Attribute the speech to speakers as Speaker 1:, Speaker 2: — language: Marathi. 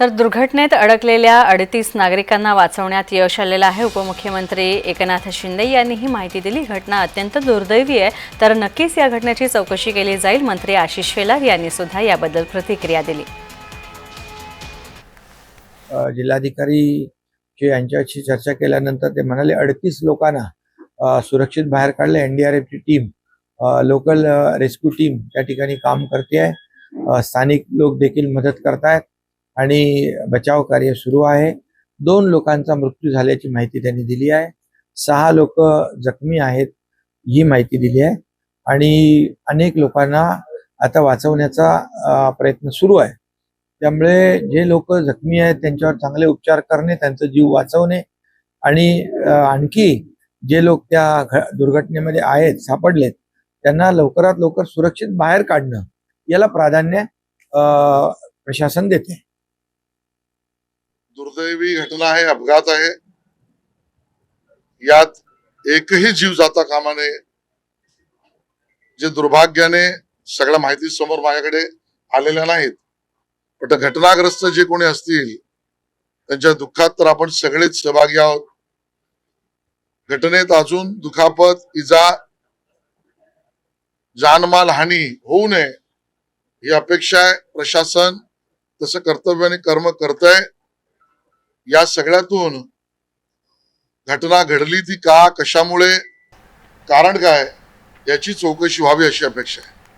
Speaker 1: तर दुर्घटनेत अडकलेल्या अडतीस नागरिकांना वाचवण्यात यश आलेलं आहे. उपमुख्यमंत्री एकनाथ शिंदे यांनी ही माहिती दिली घटना अत्यंत दुर्दैवी आहे. तर नक्कीच या घटनेची चौकशी केली जाईल मंत्री आशिष शेलार यांनी सुद्धा याबद्दल प्रतिक्रिया दिली.
Speaker 2: जिल्हाधिकारी यांच्याशी चर्चा केल्यानंतर ते म्हणाले अडतीस लोकांना सुरक्षित बाहेर काढले. एनडीआरएफची टीम लोकल रेस्क्यू टीम त्या ठिकाणी काम करते आहे. स्थानिक लोक देखील मदत करतायत. आणि बचाव कार्य सुरू आहे. दोन लोकांचा मृत्यू झाल्याची माहिती त्यांनी दिली आहे. सहा लोक जखमी आहेत ही माहिती दिली आहे. आणि अनेक लोकांना आता वाचवण्याचा प्रयत्न सुरू आहे. त्यामुळे जे लोक जखमी आहेत त्यांच्यावर चांगले उपचार करणे त्यांचा जीव वाचवणे आणि आणखी जे लोक त्या घ- दुर्घटनेमध्ये आहेत सापडलेत त्यांना लवकरात लवकर सुरक्षित बाहेर काढणं याला प्राधान्य प्रशासन देते.
Speaker 3: दुर्दैवी घटना आहे अपघात आहे यात एकही जीव जाता कामा नये. जे दुर्भाग्याने सगळ्या माहिती समोर माझ्याकडे आलेल्या नाहीत पण घटनाग्रस्त जे कोणी असतील त्यांच्या दुःखात तर आपण सगळेच सहभागी आहोत. घटनेत अजून दुखापत इजा जानमाल हानी होऊ नये ही अपेक्षा आहे प्रशासन तसं कर्तव्याने कर्म करत आहे या सगळ्यातून घटना घडली ती का कशामुळे कारण काय याची चौकशी व्हावी अशी अपेक्षा आहे.